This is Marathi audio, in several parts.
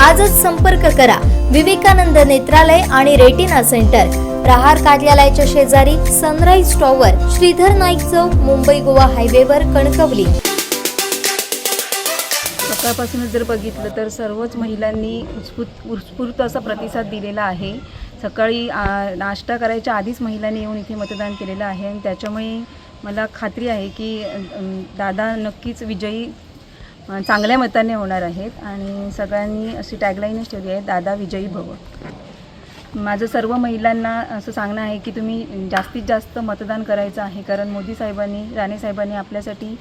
आजच संपर्क करा. विवेकानंद नेत्रालय आणि रेटिना सेंटर. प्रहार कार्यालयाच्या शेजारी सनराईज टॉवर श्रीधर नाईक चौक मुंबई गोवा हायवेवर कणकवली. सकाळपासूनच जर बघितलं तर सर्वच महिलांनी उत्स्फूर्त उत्स्फूर्त असा प्रतिसाद दिलेला आहे. सकाळी नाश्ता करायच्या आधीच महिलांनी येऊन इथे मतदान केलेलं आहे आणि त्याच्यामुळे मला खात्री आहे की दादा नक्कीच विजयी चांगल्या मताने होणार आहेत आणि सगळ्यांनी अशी टॅगलाईनच ठेवली आहे दादा विजयी भव. माझं सर्व महिलांना असं सांगणं आहे की तुम्ही जास्तीत जास्त मतदान करायचं आहे. कारण मोदी साहेबांनी राणे साहेबांनी आपल्यासाठी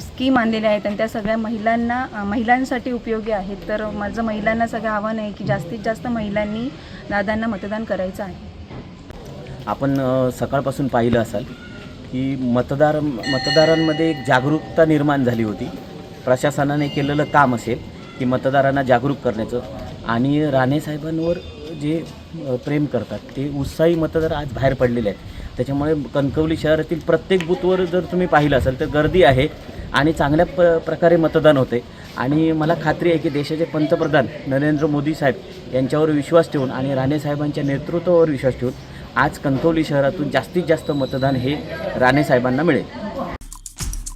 स्कीम आणलेल्या आहेत आणि त्या सगळ्या महिलांना महिलांसाठी उपयोगी आहेत. तर माझं महिलांना सगळं आव्हान आहे की जास्तीत जास्त महिलांनी दादांना मतदान करायचं आहे. आपण सकाळपासून पाहिलं असाल की मतदार मतदारांमध्ये एक जागरूकता निर्माण झाली होती. प्रशासनाने केलेलं काम असेल की मतदारांना जागरूक करण्याचं. आणि राणे साहेबांवर जे प्रेम करतात ते उत्साही मतदार आज बाहेर पडलेले आहेत. त्याच्यामुळे कणकवली शहरातील प्रत्येक बूथवर जर तुम्ही पाहिलं असाल तर गर्दी आहे आणि चांगल्या प प्रकारे मतदान होते आणि मला खात्री आहे की देशाचे पंतप्रधान नरेंद्र मोदी साहेब यांच्यावर विश्वास ठेवून आणि राणे साहेबांच्या नेतृत्वावर विश्वास ठेवून आज कणकवली शहरातून जास्तीत जास्त मतदान हे राणे साहेबांना मिळेल.